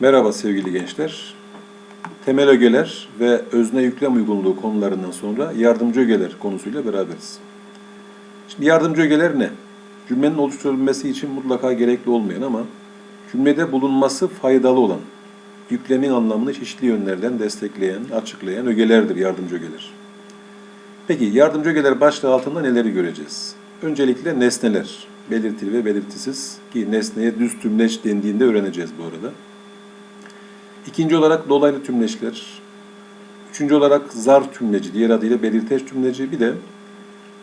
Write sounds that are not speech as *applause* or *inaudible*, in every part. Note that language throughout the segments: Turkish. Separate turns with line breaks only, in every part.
Merhaba sevgili gençler. Temel ögeler ve özne yüklem uygunluğu konularından sonra yardımcı ögeler konusuyla beraberiz. Şimdi yardımcı ögeler ne? Cümlenin oluşturulması için mutlaka gerekli olmayan ama cümlede bulunması faydalı olan, yüklemin anlamını çeşitli yönlerden destekleyen, açıklayan ögelerdir yardımcı ögeler. Peki yardımcı ögeler başlığı altında neleri göreceğiz? Öncelikle nesneler, belirtili ve belirtisiz ki nesneye düz tümleç dendiğinde öğreneceğiz bu arada. İkinci olarak dolaylı tümleçler. Üçüncü olarak zar tümleci, diğer adıyla belirteç tümleci. Bir de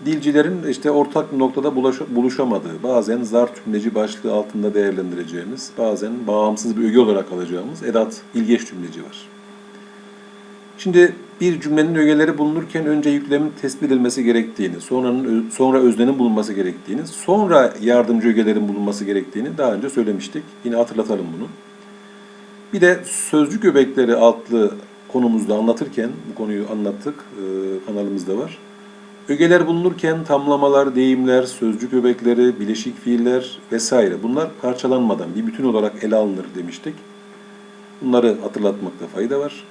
dilcilerin işte ortak bir noktada buluşamadığı, bazen zar tümleci başlığı altında değerlendireceğimiz, bazen bağımsız bir öge olarak alacağımız edat, ilgeç tümleci var. Şimdi bir cümlenin ögeleri bulunurken önce yüklemin tespit edilmesi gerektiğini, sonranın, sonra öznenin bulunması gerektiğini, sonra yardımcı ögelerin bulunması gerektiğini daha önce söylemiştik. Yine hatırlatalım bunu. Bir de sözcük öbekleri adlı konumuzda anlatırken, bu konuyu anlattık, e, kanalımızda var. Ögeler bulunurken tamlamalar, deyimler, sözcük öbekleri, bileşik fiiller vesaire bunlar parçalanmadan bir bütün olarak ele alınır demiştik. Bunları hatırlatmakta fayda var.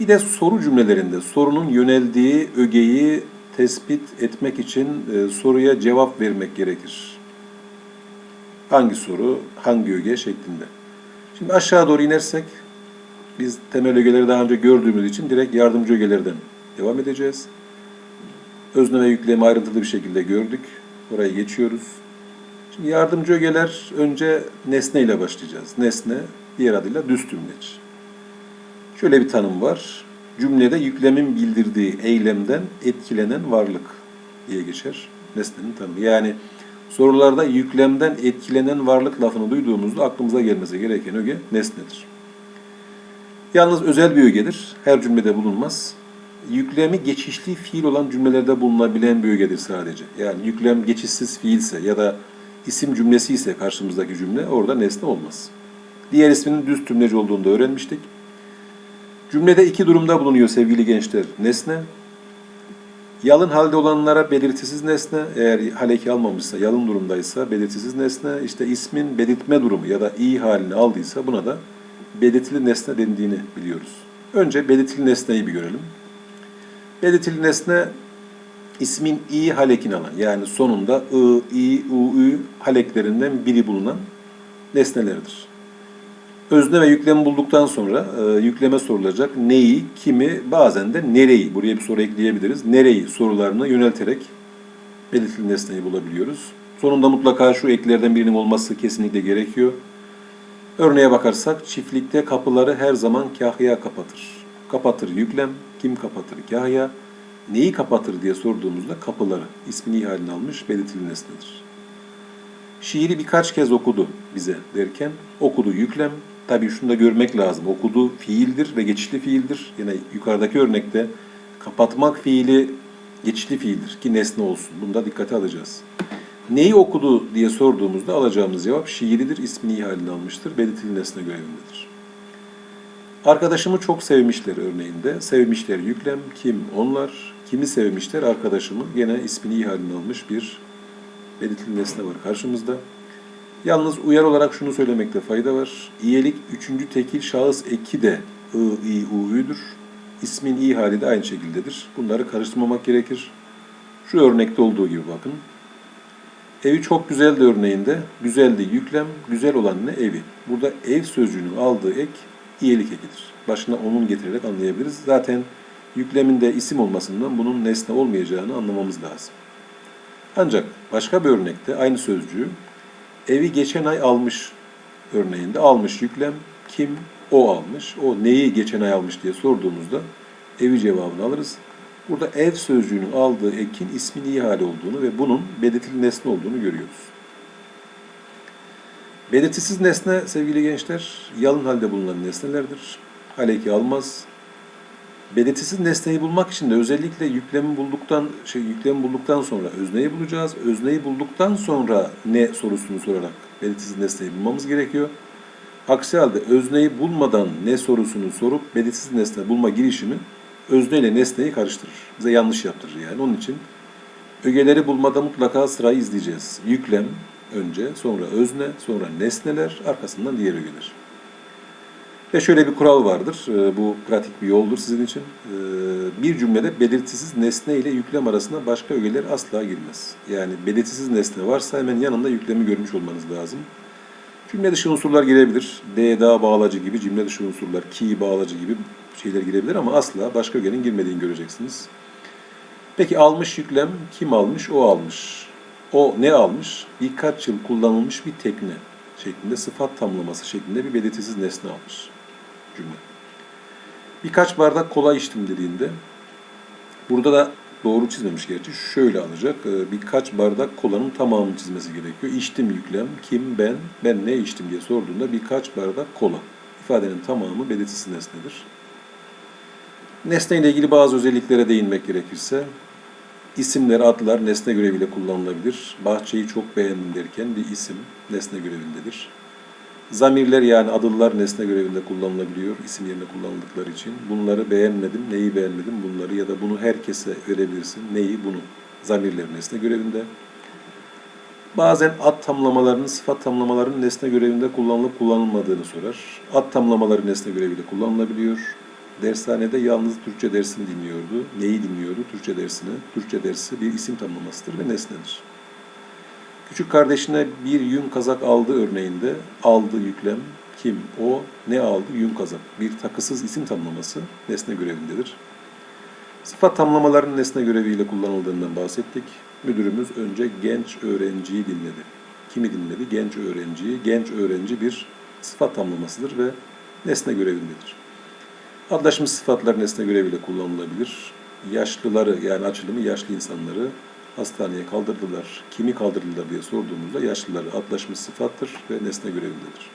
Bir de soru cümlelerinde sorunun yöneldiği ögeyi tespit etmek için e, soruya cevap vermek gerekir. Hangi soru, hangi öge şeklinde. Şimdi aşağı doğru inersek biz temel ögeleri daha önce gördüğümüz için direkt yardımcı ögelerden devam edeceğiz. Özne ve yüklemi ayrıntılı bir şekilde gördük. Orayı geçiyoruz. Şimdi yardımcı ögeler önce nesne ile başlayacağız. Nesne diğer adıyla düz tümleç. Şöyle bir tanım var. Cümlede yüklemin bildirdiği eylemden etkilenen varlık diye geçer. Nesnenin tanımı. Yani sorularda yüklemden etkilenen varlık lafını duyduğumuzda aklımıza gelmesi gereken öge nesnedir. Yalnız özel bir ögedir. Her cümlede bulunmaz. Yüklemi geçişli fiil olan cümlelerde bulunabilen bir ögedir sadece. Yani yüklem geçişsiz fiilse ya da isim cümlesi ise karşımızdaki cümle orada nesne olmaz. Diğer isminin düz tümleci olduğunu da öğrenmiştik. Cümlede iki durumda bulunuyor sevgili gençler. Nesne, yalın halde olanlara belirtisiz nesne, eğer haleki almamışsa, yalın durumdaysa belirtisiz nesne, işte ismin belirtme durumu ya da iyi halini aldıysa buna da belirtili nesne dendiğini biliyoruz. Önce belirtili nesneyi bir görelim. Belirtili nesne ismin iyi halekini alan yani sonunda ı, i, u, ü haleklerinden biri bulunan nesnelerdir. Özne ve yüklemi bulduktan sonra e, yükleme sorulacak neyi, kimi, bazen de nereyi, buraya bir soru ekleyebiliriz. Nereyi sorularını yönelterek belirtili nesneyi bulabiliyoruz. Sonunda mutlaka şu eklerden birinin olması kesinlikle gerekiyor. Örneğe bakarsak çiftlikte kapıları her zaman kahya kapatır. Kapatır yüklem, kim kapatır kahya, neyi kapatır diye sorduğumuzda kapıları, ismini haline almış belirtili nesnedir. Şiiri birkaç kez okudu bize derken okudu yüklem. Tabii şunu da görmek lazım. Okudu fiildir ve geçişli fiildir. Yine yukarıdaki örnekte kapatmak fiili geçişli fiildir ki nesne olsun. Bunu da dikkate alacağız. Neyi okudu diye sorduğumuzda alacağımız cevap şiiridir, ismini haline almıştır, belirtili nesne görevindedir. Arkadaşımı çok sevmişler örneğinde. Sevmişler yüklem, kim? Onlar. Kimi sevmişler? Arkadaşımı. Gene ismini haline almış bir belirtili nesne var karşımızda. Yalnız uyar olarak şunu söylemekte fayda var. İyelik üçüncü tekil şahıs eki de I, I, U, Ü'dür. İsmin i hali de aynı şekildedir. Bunları karıştırmamak gerekir. Şu örnekte olduğu gibi bakın. Evi çok güzeldi örneğinde. Güzeldi yüklem, güzel olan ne? Evi. Burada ev sözcüğünün aldığı ek iyelik ekidir. Başına onun getirerek anlayabiliriz. Zaten yükleminde isim olmasından bunun nesne olmayacağını anlamamız lazım. Ancak başka bir örnekte aynı sözcüğü evi geçen ay almış örneğinde almış yüklem kim o almış. O neyi geçen ay almış diye sorduğumuzda evi cevabını alırız. Burada ev sözcüğünün aldığı ekin ismin iyi hali olduğunu ve bunun belirtili nesne olduğunu görüyoruz. Belirtisiz nesne sevgili gençler yalın halde bulunan nesnelerdir. Haleki almaz. Belirtisiz nesneyi bulmak için de özellikle yüklemi bulduktan şey yüklemi bulduktan sonra özneyi bulacağız. Özneyi bulduktan sonra ne sorusunu sorarak belirtisiz nesneyi bulmamız gerekiyor. Aksi halde özneyi bulmadan ne sorusunu sorup belirtisiz nesne bulma girişimi özne ile nesneyi karıştırır. Bize yanlış yaptırır yani. Onun için ögeleri bulmada mutlaka sırayı izleyeceğiz. Yüklem önce, sonra özne, sonra nesneler, arkasından diğer ögeler. Ve şöyle bir kural vardır. Ee, Bu pratik bir yoldur sizin için. Ee, Bir cümlede belirtisiz nesne ile yüklem arasında başka ögeler asla girmez. Yani belirtisiz nesne varsa hemen yanında yüklemi görmüş olmanız lazım. Cümle dışı unsurlar girebilir. D, da bağlacı gibi cümle dışı unsurlar, ki bağlacı gibi şeyler girebilir ama asla başka ögenin girmediğini göreceksiniz. Peki almış yüklem kim almış? O almış. O ne almış? Birkaç yıl kullanılmış bir tekne şeklinde sıfat tamlaması şeklinde bir belirtisiz nesne almış cümle. Birkaç bardak kola içtim dediğinde burada da doğru çizmemiş gerçi. Şöyle alacak. e, Birkaç bardak kolanın tamamını çizmesi gerekiyor. İçtim yüklem. Kim? Ben. Ben ne içtim diye sorduğunda birkaç bardak kola. İfadenin tamamı belirtisiz nesnedir. Nesne ile ilgili bazı özelliklere değinmek gerekirse isimler, adlar nesne göreviyle kullanılabilir. Bahçeyi çok beğendim derken bir isim nesne görevindedir. Zamirler yani adıllar nesne görevinde kullanılabiliyor isim yerine kullanıldıkları için. Bunları beğenmedim, neyi beğenmedim bunları ya da bunu herkese verebilirsin, neyi bunu. Zamirler nesne görevinde. Bazen ad tamlamalarının, sıfat tamlamalarının nesne görevinde kullanılıp kullanılmadığını sorar. Ad tamlamaları nesne göreviyle kullanılabiliyor. Dershanede yalnız Türkçe dersini dinliyordu. Neyi dinliyordu? Türkçe dersini. Türkçe dersi bir isim tamlamasıdır ve nesnedir. Küçük kardeşine bir yün kazak aldı örneğinde aldı yüklem kim o ne aldı yün kazak bir takısız isim tamlaması nesne görevindedir. Sıfat tamlamaların nesne göreviyle kullanıldığından bahsettik. Müdürümüz önce genç öğrenciyi dinledi. Kimi dinledi? Genç öğrenciyi. Genç öğrenci bir sıfat tamlamasıdır ve nesne görevindedir. Adlaşmış sıfatlar nesne göreviyle kullanılabilir. Yaşlıları yani açılımı yaşlı insanları hastaneye kaldırdılar. Kimi kaldırdılar diye sorduğumuzda yaşlıları adlaşmış sıfattır ve nesne görevindedir.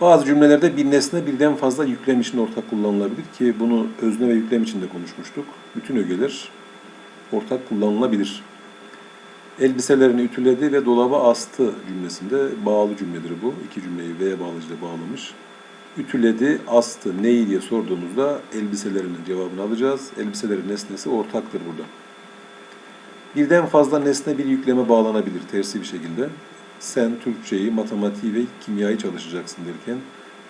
Bazı cümlelerde bir nesne birden fazla yüklem için ortak kullanılabilir ki bunu özne ve yüklem için de konuşmuştuk. Bütün ögeler ortak kullanılabilir. Elbiselerini ütüledi ve dolaba astı cümlesinde bağlı cümledir bu. İki cümleyi V bağlıcıyla bağlamış. Ütüledi, astı, neyi diye sorduğumuzda elbiselerinin cevabını alacağız. Elbiselerin nesnesi ortaktır burada. Birden fazla nesne bir yükleme bağlanabilir tersi bir şekilde. Sen Türkçeyi, matematiği ve kimyayı çalışacaksın derken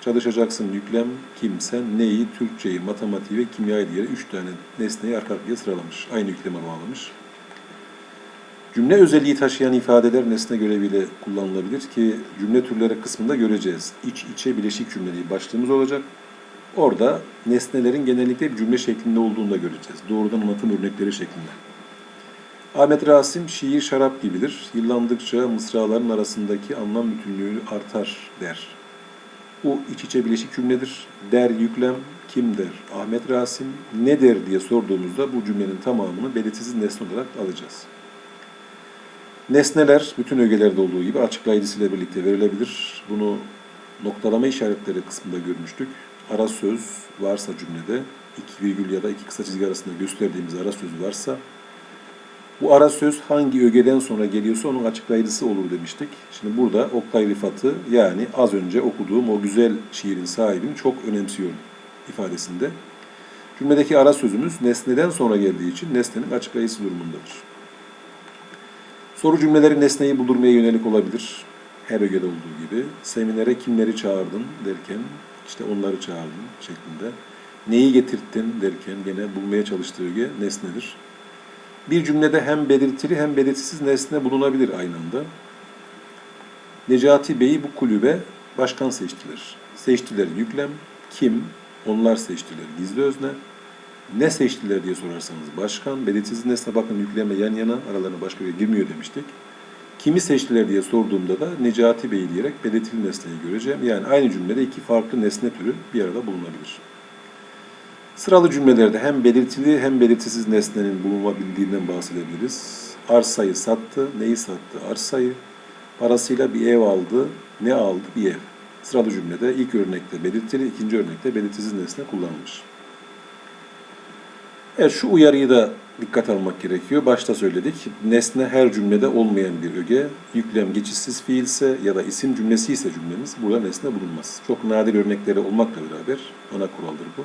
çalışacaksın yüklem kim sen neyi Türkçeyi, matematiği ve kimyayı diye üç tane nesneyi arka arkaya sıralamış. Aynı yükleme bağlamış. Cümle özelliği taşıyan ifadeler nesne göreviyle kullanılabilir ki cümle türleri kısmında göreceğiz. İç içe bileşik cümleliği başlığımız olacak. Orada nesnelerin genellikle bir cümle şeklinde olduğunu da göreceğiz. Doğrudan anlatım örnekleri şeklinde. Ahmet Rasim şiir şarap gibidir. Yıllandıkça mısraların arasındaki anlam bütünlüğü artar der. Bu iç içe bileşik cümledir. Der yüklem kim der? Ahmet Rasim ne der diye sorduğumuzda bu cümlenin tamamını belirtisiz nesne olarak alacağız. Nesneler bütün ögelerde olduğu gibi açıklayıcısıyla birlikte verilebilir. Bunu noktalama işaretleri kısmında görmüştük. Ara söz varsa cümlede iki virgül ya da iki kısa çizgi arasında gösterdiğimiz ara söz varsa bu ara söz hangi ögeden sonra geliyorsa onun açıklayıcısı olur demiştik. Şimdi burada Oktay Rıfat'ı yani az önce okuduğum o güzel şiirin sahibini çok önemsiyorum ifadesinde. Cümledeki ara sözümüz nesneden sonra geldiği için nesnenin açıklayıcısı durumundadır. Soru cümleleri nesneyi buldurmaya yönelik olabilir. Her ögede olduğu gibi. Seminere kimleri çağırdın derken işte onları çağırdın şeklinde. Neyi getirttin derken gene bulmaya çalıştığı öge nesnedir. Bir cümlede hem belirtili hem belirtisiz nesne bulunabilir aynı anda. Necati Bey'i bu kulübe başkan seçtiler. Seçtiler yüklem. Kim? Onlar seçtiler gizli özne. Ne seçtiler diye sorarsanız başkan, belirtisiz nesne bakın yükleme yan yana aralarına başka bir girmiyor demiştik. Kimi seçtiler diye sorduğumda da Necati Bey diyerek belirtili nesneyi göreceğim. Yani aynı cümlede iki farklı nesne türü bir arada bulunabilir. Sıralı cümlelerde hem belirtili hem belirtisiz nesnenin bulunabildiğinden bahsedebiliriz. Arsayı sattı, neyi sattı? Arsayı. Parasıyla bir ev aldı, ne aldı? Bir ev. Sıralı cümlede ilk örnekte belirtili, ikinci örnekte belirtisiz nesne kullanılmış. Evet şu uyarıyı da dikkat almak gerekiyor. Başta söyledik. Nesne her cümlede olmayan bir öge. Yüklem geçişsiz fiilse ya da isim cümlesi ise cümlemiz burada nesne bulunmaz. Çok nadir örnekleri olmakla beraber ana kuraldır bu.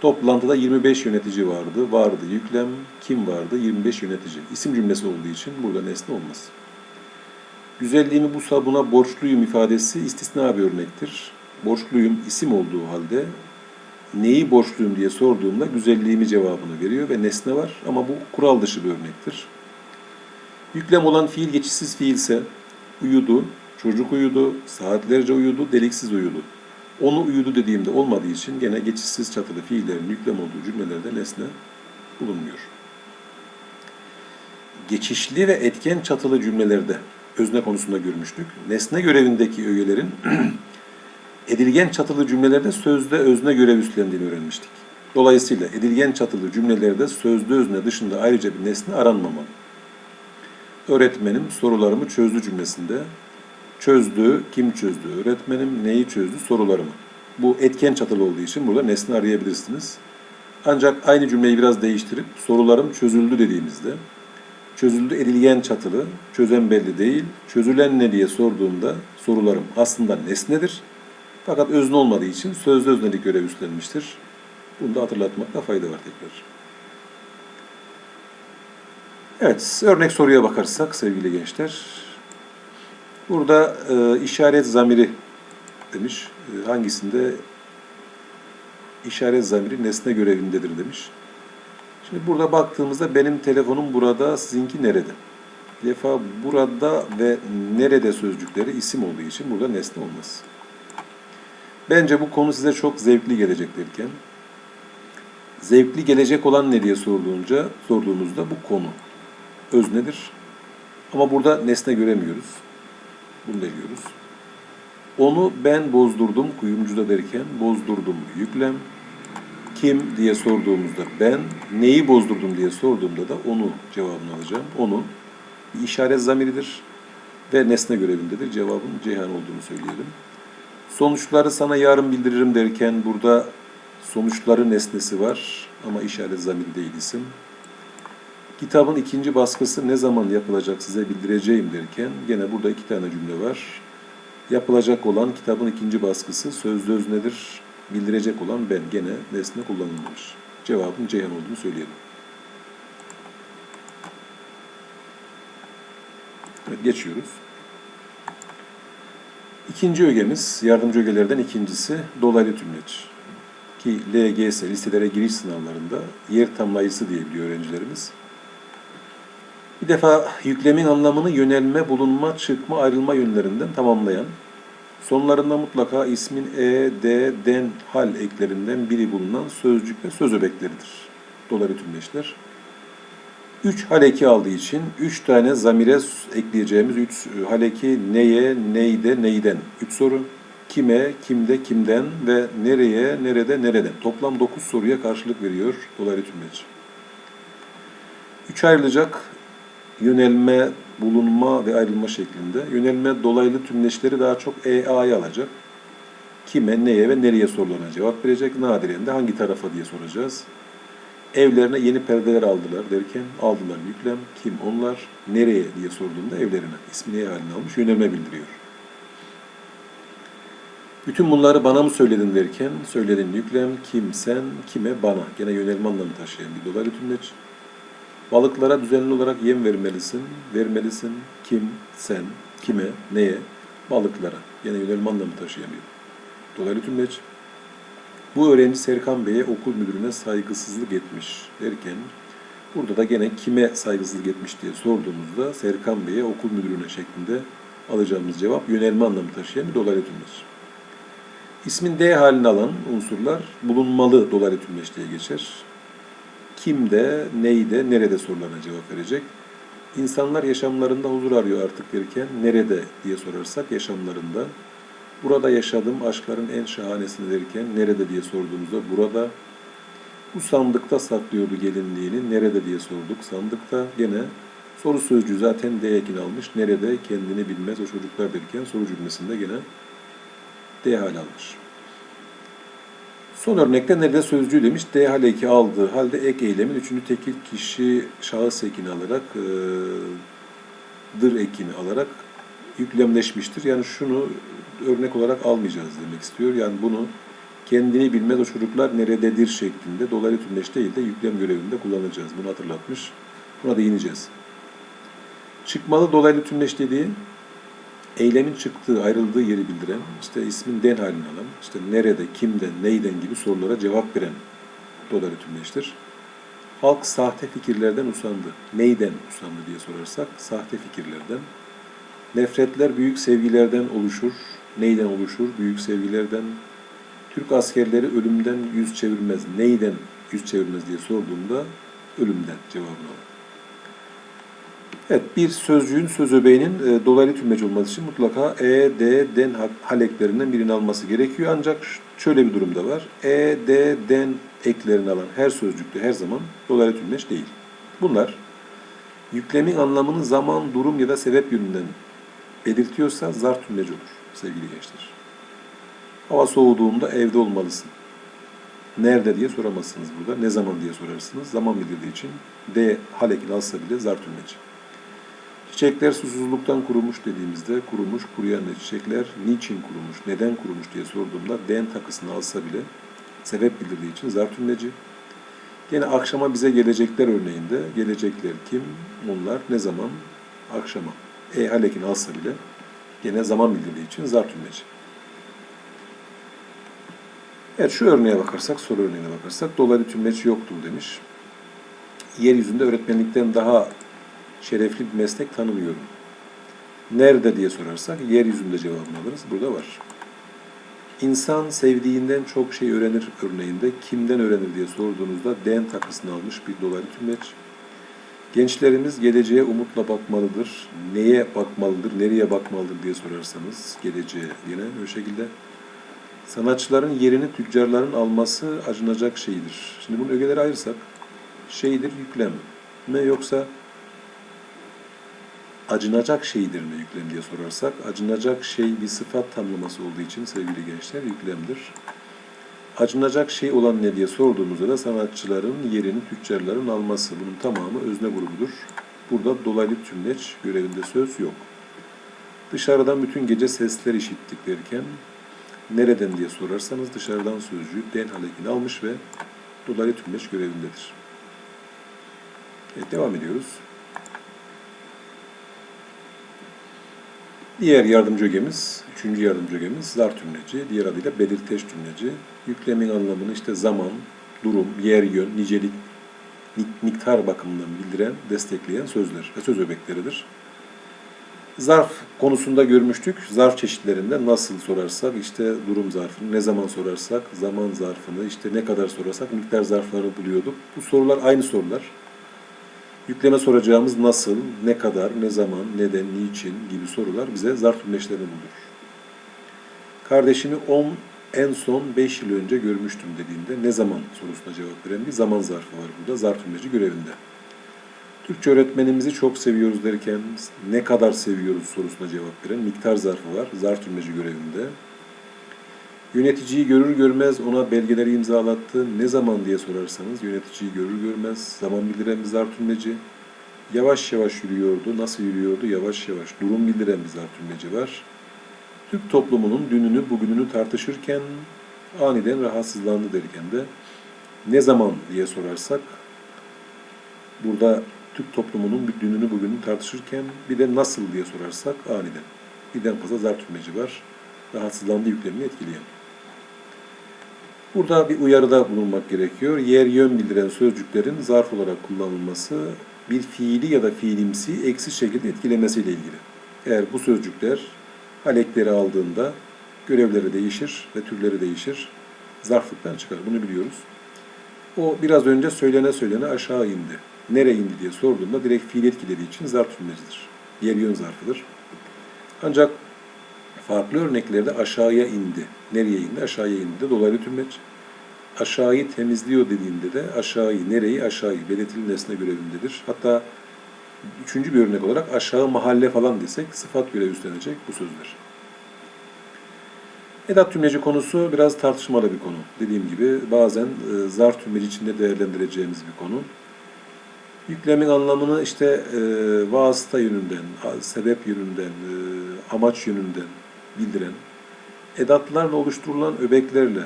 Toplantıda 25 yönetici vardı. Vardı yüklem. Kim vardı? 25 yönetici. İsim cümlesi olduğu için burada nesne olmaz. Güzelliğimi bu sabuna borçluyum ifadesi istisna bir örnektir. Borçluyum isim olduğu halde neyi borçluyum diye sorduğumda güzelliğimi cevabını veriyor ve nesne var ama bu kural dışı bir örnektir. Yüklem olan fiil geçişsiz fiilse uyudu, çocuk uyudu, saatlerce uyudu, deliksiz uyudu. Onu uyudu dediğimde olmadığı için gene geçişsiz çatılı fiillerin yüklem olduğu cümlelerde nesne bulunmuyor. Geçişli ve etken çatılı cümlelerde özne konusunda görmüştük. Nesne görevindeki öğelerin *clears throat* edilgen çatılı cümlelerde sözde özne görev üstlendiğini öğrenmiştik. Dolayısıyla edilgen çatılı cümlelerde sözde özne dışında ayrıca bir nesne aranmamalı. Öğretmenim sorularımı çözdü cümlesinde çözdü, kim çözdü, öğretmenim neyi çözdü, sorularımı. Bu etken çatılı olduğu için burada nesne arayabilirsiniz. Ancak aynı cümleyi biraz değiştirip sorularım çözüldü dediğimizde çözüldü edilgen çatılı, çözen belli değil, çözülen ne diye sorduğumda sorularım aslında nesnedir. Fakat özne olmadığı için sözde öznelik görev üstlenmiştir. Bunu da hatırlatmakta fayda var tekrar. Evet, örnek soruya bakarsak sevgili gençler. Burada e, işaret zamiri demiş. E, hangisinde işaret zamiri nesne görevindedir demiş. Şimdi burada baktığımızda benim telefonum burada, sizinki nerede? Defa burada ve nerede sözcükleri isim olduğu için burada nesne olmaz. Bence bu konu size çok zevkli gelecek derken, zevkli gelecek olan ne diye sorduğunca, sorduğunuzda bu konu öznedir. Ama burada nesne göremiyoruz. Bunu da biliyoruz. Onu ben bozdurdum kuyumcuda derken bozdurdum yüklem. Kim diye sorduğumuzda ben, neyi bozdurdum diye sorduğumda da onu cevabını alacağım. Onu işaret zamiridir ve nesne görevindedir. Cevabın Ceyhan olduğunu söyleyelim. Sonuçları sana yarın bildiririm derken burada sonuçları nesnesi var ama işaret zamiri değil isim. Kitabın ikinci baskısı ne zaman yapılacak size bildireceğim derken gene burada iki tane cümle var. Yapılacak olan kitabın ikinci baskısı sözlü öznedir. Bildirecek olan ben gene nesne kullanılmış. Cevabın Ceyhan olduğunu söyleyelim. Evet, geçiyoruz. İkinci ögemiz, yardımcı ögelerden ikincisi dolaylı tümleç. Ki LGS, listelere giriş sınavlarında yer tamlayıcısı diye biliyor öğrencilerimiz. Bir defa yüklemin anlamını yönelme, bulunma, çıkma, ayrılma yönlerinden tamamlayan, sonlarında mutlaka ismin e, d, den, hal eklerinden biri bulunan sözcük ve söz öbekleridir. Dolaylı tümleçler. Üç haleki aldığı için üç tane zamire ekleyeceğimiz üç haleki neye, neyde, neyden. Üç soru. Kime, kimde, kimden ve nereye, nerede, nereden. Toplam dokuz soruya karşılık veriyor dolaylı tümleç. Üç ayrılacak yönelme, bulunma ve ayrılma şeklinde. Yönelme dolaylı tümleçleri daha çok EA'yı alacak. Kime, neye ve nereye sorularına cevap verecek. Nadiren de hangi tarafa diye soracağız. Evlerine yeni perdeler aldılar derken aldılar yüklem. Kim onlar? Nereye diye sorduğunda evlerine. İsmini haline almış yönelme bildiriyor. Bütün bunları bana mı söyledin derken söyledin yüklem kim sen kime bana. Gene yönelme anlamı taşıyan bir dolaylı tümleç. Balıklara düzenli olarak yem vermelisin. Vermelisin. Kim, sen, kime, neye? Balıklara. Yine yönelme anlamı taşıyan bir dolaylı tümleç. Bu öğrenci Serkan Bey'e okul müdürüne saygısızlık etmiş derken burada da gene kime saygısızlık etmiş diye sorduğumuzda Serkan Bey'e okul müdürüne şeklinde alacağımız cevap yönelme anlamı taşıyan bir dolaylı tümleç. İsmin D halini alan unsurlar bulunmalı dolaylı tümleç diye geçer kimde, neyde, nerede sorularına cevap verecek. İnsanlar yaşamlarında huzur arıyor artık derken nerede diye sorarsak yaşamlarında. Burada yaşadım aşkların en şahanesini derken nerede diye sorduğumuzda burada. Bu sandıkta saklıyordu gelinliğini nerede diye sorduk. Sandıkta gene soru sözcüğü zaten D ekini almış. Nerede kendini bilmez o çocuklar derken soru cümlesinde gene D hal almış. Son örnekte nerede sözcüğü demiş. D hal eki aldığı halde ek eylemin üçüncü tekil kişi şahıs ekini alarak e, dır ekini alarak yüklemleşmiştir. Yani şunu örnek olarak almayacağız demek istiyor. Yani bunu kendini bilmez o çocuklar nerededir şeklinde dolaylı tümleç değil de yüklem görevinde kullanacağız. Bunu hatırlatmış. Buna değineceğiz. Çıkmalı dolaylı tümleç dediği eylemin çıktığı, ayrıldığı yeri bildiren, işte ismin den halini alan, işte nerede, kimden, neyden gibi sorulara cevap veren dolaylı tümleçtir. Halk sahte fikirlerden usandı. Neyden usandı diye sorarsak, sahte fikirlerden. Nefretler büyük sevgilerden oluşur. Neyden oluşur? Büyük sevgilerden. Türk askerleri ölümden yüz çevirmez. Neyden yüz çevirmez diye sorduğumda ölümden cevabını alır. Evet, bir sözcüğün söz öbeğinin e, dolaylı tümleç olması için mutlaka e, d, den ha- haleklerinden birini alması gerekiyor. Ancak şöyle bir durumda var. E, d, den eklerini alan her sözcükte her zaman dolaylı tümleç değil. Bunlar yüklemin anlamını zaman, durum ya da sebep yönünden belirtiyorsa zarf tümleci olur sevgili gençler. Hava soğuduğunda evde olmalısın. Nerede diye soramazsınız burada. Ne zaman diye sorarsınız. Zaman bildirdiği için D halekini alsa bile zarf tümleci. Çiçekler susuzluktan kurumuş dediğimizde kurumuş, kuruyan ne çiçekler niçin kurumuş, neden kurumuş diye sorduğumda den takısını alsa bile sebep bildirdiği için zarf tümleci. Yine akşama bize gelecekler örneğinde gelecekler kim, onlar, ne zaman, akşama. E halekini alsa bile yine zaman bildirdiği için zarf tümleci. Evet şu örneğe bakarsak, soru örneğine bakarsak dolaylı tümleç yoktur demiş. Yeryüzünde öğretmenlikten daha şerefli bir meslek tanımıyorum. Nerede diye sorarsak yeryüzünde cevabını alırız. Burada var. İnsan sevdiğinden çok şey öğrenir örneğinde kimden öğrenir diye sorduğunuzda den takısını almış bir dolaylı tümleç. Gençlerimiz geleceğe umutla bakmalıdır. Neye bakmalıdır, nereye bakmalıdır diye sorarsanız geleceğe yine o şekilde. Sanatçıların yerini tüccarların alması acınacak şeydir. Şimdi bunu ögeleri ayırsak şeydir yüklem mi yoksa acınacak şeydir mi yüklem diye sorarsak acınacak şey bir sıfat tanımlaması olduğu için sevgili gençler yüklemdir. Acınacak şey olan ne diye sorduğumuzda da sanatçıların yerini tüccarların alması. Bunun tamamı özne grubudur. Burada dolaylı tümleç görevinde söz yok. Dışarıdan bütün gece sesler işittik derken nereden diye sorarsanız dışarıdan sözcüğü den halekini almış ve dolaylı tümleç görevindedir. Evet, devam ediyoruz. Diğer yardımcı ögemiz, üçüncü yardımcı ögemiz zar tümleci, diğer adıyla belirteç tümleci. Yüklemin anlamını işte zaman, durum, yer, yön, nicelik, mik- miktar bakımından bildiren, destekleyen sözler ve söz öbekleridir. Zarf konusunda görmüştük. Zarf çeşitlerinde nasıl sorarsak işte durum zarfını, ne zaman sorarsak zaman zarfını, işte ne kadar sorarsak miktar zarflarını buluyorduk. Bu sorular aynı sorular. Yükleme soracağımız nasıl, ne kadar, ne zaman, neden, niçin gibi sorular bize zarf tümleçlerini bulur. Kardeşimi 10 en son 5 yıl önce görmüştüm dediğinde ne zaman sorusuna cevap veren bir zaman zarfı var burada zarf tümleci görevinde. Türkçe öğretmenimizi çok seviyoruz derken ne kadar seviyoruz sorusuna cevap veren miktar zarfı var zarf tümleci görevinde. Yöneticiyi görür görmez ona belgeleri imzalattı. Ne zaman diye sorarsanız yöneticiyi görür görmez zaman bildiren bir zarf tümleci. Yavaş yavaş yürüyordu. Nasıl yürüyordu? Yavaş yavaş. Durum bildiren bir zarf tümleci var. Türk toplumunun dününü bugününü tartışırken aniden rahatsızlandı derken de ne zaman diye sorarsak burada Türk toplumunun dününü bugününü tartışırken bir de nasıl diye sorarsak aniden. Birden fazla zarf tümleci var. Rahatsızlandı yüklemini etkileyen. Burada bir uyarıda bulunmak gerekiyor. Yer yön bildiren sözcüklerin zarf olarak kullanılması bir fiili ya da fiilimsi eksi şekilde etkilemesiyle ilgili. Eğer bu sözcükler halekleri aldığında görevleri değişir ve türleri değişir. Zarflıktan çıkar. Bunu biliyoruz. O biraz önce söylene söylene aşağı indi. Nereye indi diye sorduğumda direkt fiil etkilediği için zarf tümlecidir. Yer yön zarfıdır. Ancak farklı örneklerde aşağıya indi. Nereye indi? Aşağıya indi de dolaylı tümleç. Aşağıyı temizliyor dediğinde de aşağıyı, nereyi? Aşağıyı belirtili nesne görevindedir. Hatta üçüncü bir örnek olarak aşağı mahalle falan desek sıfat görevi üstlenecek bu sözler. Edat tümleci konusu biraz tartışmalı bir konu. Dediğim gibi bazen e, zarf tümleci içinde değerlendireceğimiz bir konu. Yüklemin anlamını işte e, vasıta yönünden, sebep yönünden, e, amaç yönünden bildiren, edatlarla oluşturulan öbeklerle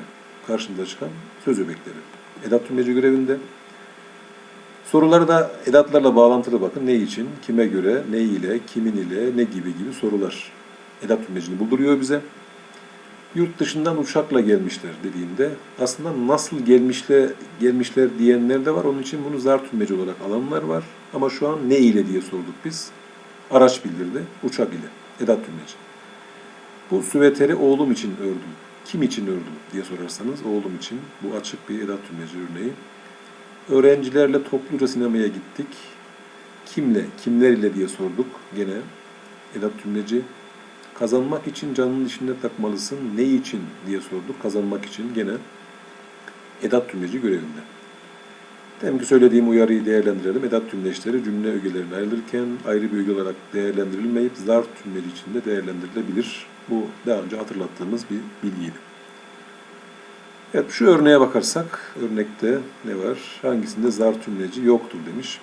karşımıza çıkan söz öbekleri. Edat tümleci görevinde. Soruları da edatlarla bağlantılı bakın. Ne için, kime göre, ne ile, kimin ile, ne gibi gibi sorular edat tümlecini bulduruyor bize. Yurt dışından uçakla gelmişler dediğinde aslında nasıl gelmişler gelmişler diyenler de var. Onun için bunu zar tümleci olarak alanlar var. Ama şu an ne ile diye sorduk biz. Araç bildirdi. Uçak ile. Edat tümleci. Bu süveteri oğlum için ördüm. Kim için ördüm diye sorarsanız oğlum için. Bu açık bir edat tümleci örneği. Öğrencilerle topluca sinemaya gittik. Kimle, kimler ile diye sorduk gene. Edat tümleci. Kazanmak için canının içinde takmalısın. Ne için diye sorduk. Kazanmak için gene edat tümleci görevinde. Demin ki söylediğim uyarıyı değerlendirelim. Edat tümleçleri cümle ögelerine ayrılırken ayrı bir öge olarak değerlendirilmeyip zarf tümleci içinde değerlendirilebilir. Bu daha önce hatırlattığımız bir bilgiydi. Evet şu örneğe bakarsak örnekte ne var? Hangisinde zarf tümleci yoktur demiş.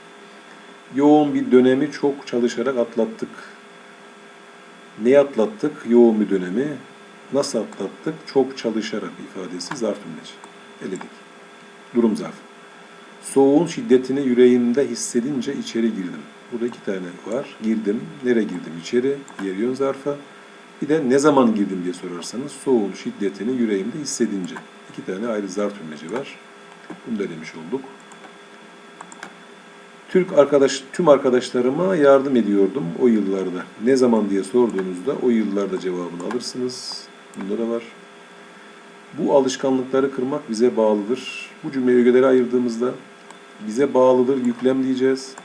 Yoğun bir dönemi çok çalışarak atlattık. Neyi atlattık? Yoğun bir dönemi. Nasıl atlattık? Çok çalışarak ifadesi zarf tümleci. Eledik. Durum zarfı. Soğuğun şiddetini yüreğimde hissedince içeri girdim. Burada iki tane var. Girdim. Nereye girdim? İçeri. Yer yön zarfa. Bir de ne zaman girdim diye sorarsanız soğuğun şiddetini yüreğimde hissedince. İki tane ayrı zarf tümleci var. Bunu da demiş olduk. Türk arkadaş, tüm arkadaşlarıma yardım ediyordum o yıllarda. Ne zaman diye sorduğunuzda o yıllarda cevabını alırsınız. Bunda da var. Bu alışkanlıkları kırmak bize bağlıdır. Bu cümleyi ögelere ayırdığımızda bize bağlıdır yüklem diyeceğiz.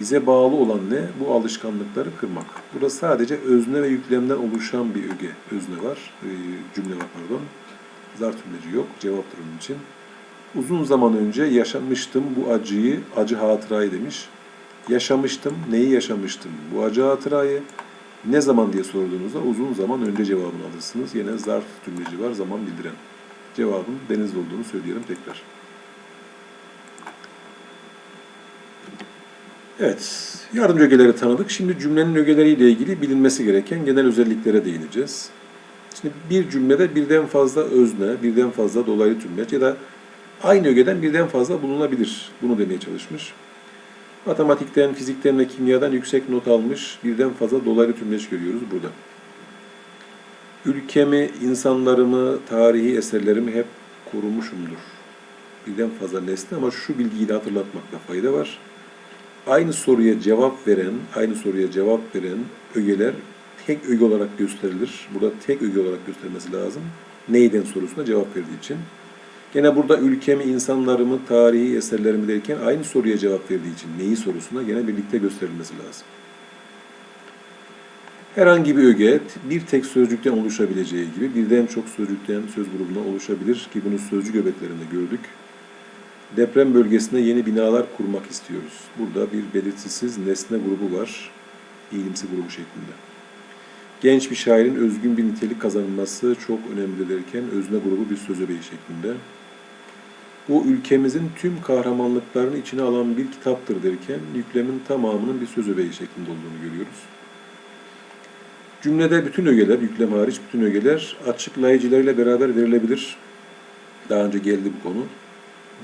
Bize bağlı olan ne? Bu alışkanlıkları kırmak. Burada sadece özne ve yüklemden oluşan bir öge, özne var, e, cümle var pardon. Zar tümleci yok, cevaptır onun için. Uzun zaman önce yaşamıştım bu acıyı, acı hatırayı demiş. Yaşamıştım, neyi yaşamıştım? Bu acı hatırayı. Ne zaman diye sorduğunuzda uzun zaman önce cevabını alırsınız. Yine zarf tümleci var, zaman bildiren. Cevabın denizde olduğunu söyleyelim tekrar. Evet, yardımcı ögeleri tanıdık. Şimdi cümlenin ögeleriyle ilgili bilinmesi gereken genel özelliklere değineceğiz. Şimdi bir cümlede birden fazla özne, birden fazla dolaylı tümleç ya da aynı ögeden birden fazla bulunabilir. Bunu demeye çalışmış. Matematikten, fizikten ve kimyadan yüksek not almış birden fazla dolaylı tümleç görüyoruz burada. Ülkemi, insanlarımı, tarihi eserlerimi hep korumuşumdur. Birden fazla nesne ama şu bilgiyi de hatırlatmakta fayda var. Aynı soruya cevap veren, aynı soruya cevap veren ögeler tek öge olarak gösterilir. Burada tek öge olarak göstermesi lazım. Neyden sorusuna cevap verdiği için. Gene burada ülkemi, insanlarımı, tarihi eserlerimi derken aynı soruya cevap verdiği için neyi sorusuna gene birlikte gösterilmesi lazım. Herhangi bir öge bir tek sözcükten oluşabileceği gibi birden çok sözcükten söz grubuna oluşabilir ki bunu sözcük öbeklerinde gördük. Deprem bölgesinde yeni binalar kurmak istiyoruz. Burada bir belirtisiz nesne grubu var. İyimsi grubu şeklinde. Genç bir şairin özgün bir nitelik kazanması çok önemli derken özne grubu bir söz öbeği şeklinde. Bu ülkemizin tüm kahramanlıklarını içine alan bir kitaptır derken yüklemin tamamının bir söz öbeği şeklinde olduğunu görüyoruz. Cümlede bütün ögeler, yüklem hariç bütün ögeler açıklayıcılarıyla beraber verilebilir. Daha önce geldi bu konu.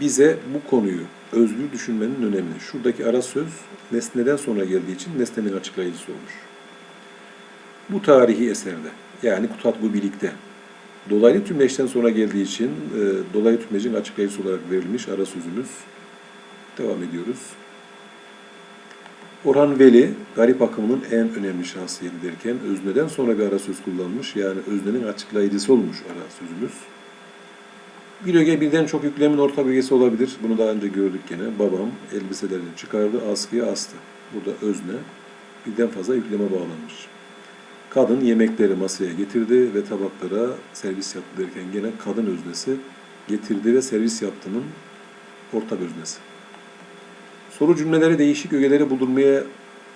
Bize bu konuyu özgür düşünmenin önemli. Şuradaki ara söz nesneden sonra geldiği için nesnenin açıklayıcısı olmuş. Bu tarihi eserde yani Kutatbu Bilik'te dolaylı tümleçten sonra geldiği için e, dolaylı tümlecin açıklayıcısı olarak verilmiş ara sözümüz. Devam ediyoruz. Orhan Veli, garip akımının en önemli şahsiyeti derken özneden sonra bir ara söz kullanmış. Yani öznenin açıklayıcısı olmuş ara sözümüz. Bir öge birden çok yüklemin orta bölgesi olabilir. Bunu daha önce gördük gene. Babam elbiselerini çıkardı, askıya astı. Burada özne birden fazla yükleme bağlanmış. Kadın yemekleri masaya getirdi ve tabaklara servis yaptı derken gene kadın öznesi getirdi ve servis yaptının ortak öznesi. Soru cümleleri değişik ögeleri buldurmaya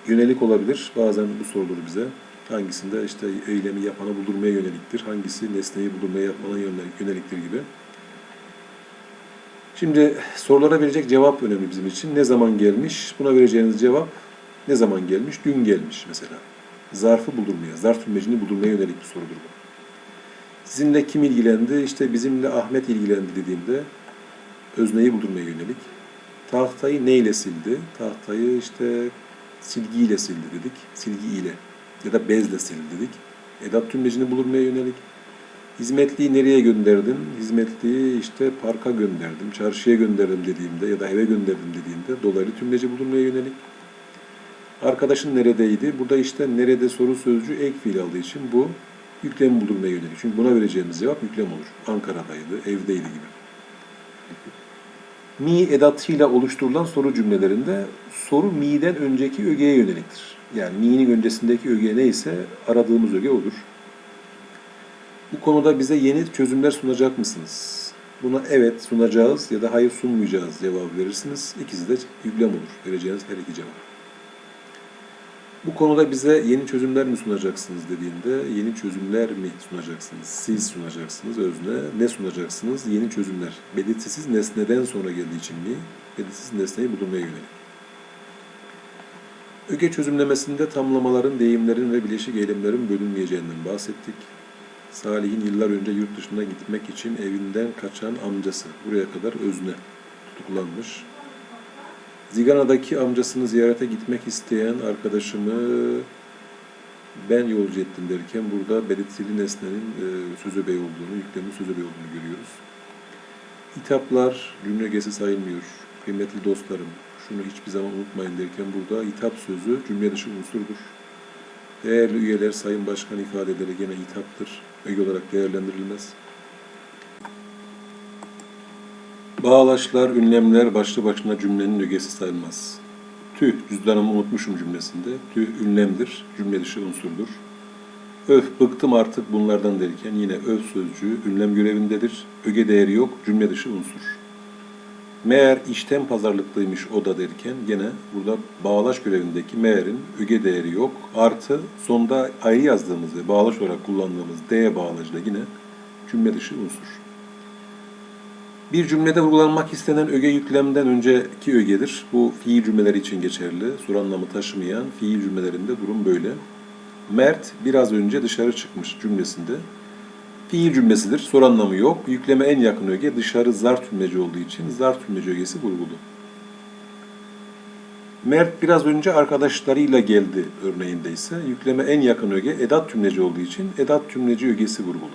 yönelik olabilir. Bazen bu sorulur bize. Hangisinde işte eylemi yapana buldurmaya yöneliktir, hangisi nesneyi buldurmaya yönelik, yöneliktir gibi. Şimdi sorulara verecek cevap önemli bizim için. Ne zaman gelmiş? Buna vereceğiniz cevap ne zaman gelmiş? Dün gelmiş mesela. Zarfı buldurmaya, zarf tümlecini buldurmaya yönelik bir sorudur bu. Sizinle kim ilgilendi? İşte bizimle Ahmet ilgilendi dediğimde özneyi buldurmaya yönelik. Tahtayı neyle sildi? Tahtayı işte silgiyle sildi dedik. Silgi ile. ya da bezle sil dedik. Edat tümlecini bulunmaya yönelik. Hizmetliyi nereye gönderdim? Hizmetliyi işte parka gönderdim, çarşıya gönderdim dediğimde ya da eve gönderdim dediğimde dolaylı tümleci bulunmaya yönelik. Arkadaşın neredeydi? Burada işte nerede soru sözcüğü ek fiil aldığı için bu yüklem bulunmaya yönelik. Çünkü buna vereceğimiz cevap yüklem olur. Ankara'daydı, evdeydi gibi. Mi edatıyla oluşturulan soru cümlelerinde soru mi'den önceki ögeye yöneliktir. Yani mi'nin öncesindeki öge neyse aradığımız öge odur. Bu konuda bize yeni çözümler sunacak mısınız? Buna evet sunacağız ya da hayır sunmayacağız cevabı verirsiniz. İkisi de yüklem olur. Vereceğiniz her iki cevap. Bu konuda bize yeni çözümler mi sunacaksınız dediğinde yeni çözümler mi sunacaksınız? Siz sunacaksınız özne. Ne sunacaksınız? Yeni çözümler. Belirtisiz nesneden sonra geldiği için mi? Belirtisiz nesneyi bulunmaya yönelik. Öge çözümlemesinde tamlamaların, deyimlerin ve bileşik eylemlerin bölünmeyeceğinden bahsettik. Salih'in yıllar önce yurt dışına gitmek için evinden kaçan amcası. Buraya kadar özne tutuklanmış. Zigana'daki amcasını ziyarete gitmek isteyen arkadaşımı ben yolcu ettim derken burada belirtili nesnenin e, söz öbeği olduğunu, yüklemin söz öbeği olduğunu görüyoruz. Hitaplar cümle ögesi sayılmıyor. Kıymetli dostlarım, şunu hiçbir zaman unutmayın derken burada hitap sözü cümle dışı unsurdur. Değerli üyeler, Sayın Başkan ifadeleri gene hitaptır. Öge olarak değerlendirilmez. Bağlaçlar, ünlemler başlı başına cümlenin ögesi sayılmaz. Tüh, cüzdanımı unutmuşum cümlesinde. Tüh, ünlemdir, cümle dışı unsurdur. Öf, bıktım artık bunlardan derken yine öf sözcüğü ünlem görevindedir. Öge değeri yok, cümle dışı unsur. Meğer işten pazarlıklıymış o da derken gene burada bağlaç görevindeki meğerin öge değeri yok. Artı sonda ayrı yazdığımız ve bağlaç olarak kullandığımız D bağlacı da yine cümle dışı unsur. Bir cümlede vurgulanmak istenen öge yüklemden önceki ögedir. Bu fiil cümleleri için geçerli. Soru anlamı taşımayan fiil cümlelerinde durum böyle. Mert biraz önce dışarı çıkmış cümlesinde fiil cümlesidir. Soru anlamı yok. Yükleme en yakın öge dışarı zar tümleci olduğu için zar tümleci ögesi vurgulu. Mert biraz önce arkadaşlarıyla geldi örneğinde ise yükleme en yakın öge edat tümleci olduğu için edat tümleci ögesi vurgulu.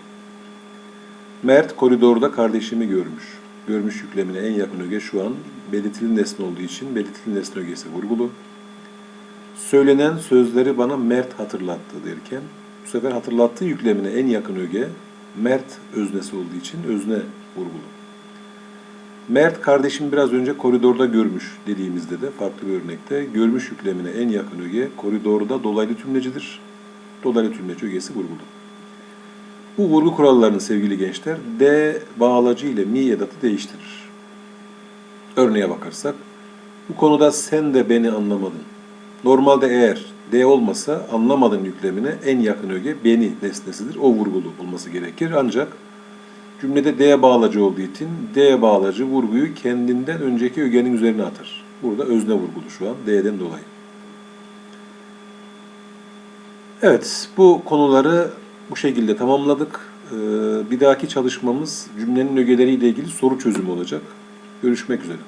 Mert koridorda kardeşimi görmüş. Görmüş yüklemine en yakın öge şu an belirtili nesne olduğu için belirtili nesne ögesi vurgulu. Söylenen sözleri bana Mert hatırlattı derken bu sefer hatırlattığı yüklemine en yakın öge Mert öznesi olduğu için özne vurgulu. Mert kardeşim biraz önce koridorda görmüş dediğimizde de farklı bir örnekte görmüş yüklemine en yakın öge koridorda dolaylı tümlecidir. Dolaylı tümleci ögesi vurgulu. Bu vurgu kurallarını sevgili gençler D bağlacı ile mi edatı değiştirir. Örneğe bakarsak bu konuda sen de beni anlamadın. Normalde eğer D olmasa anlamadın yüklemine en yakın öge beni nesnesidir. O vurgulu olması gerekir. Ancak cümlede D bağlacı olduğu için D bağlacı vurguyu kendinden önceki ögenin üzerine atar. Burada özne vurgulu şu an D'den dolayı. Evet, bu konuları bu şekilde tamamladık. Ee, Bir dahaki çalışmamız cümlenin ögeleriyle ilgili soru çözümü olacak. Görüşmek üzere.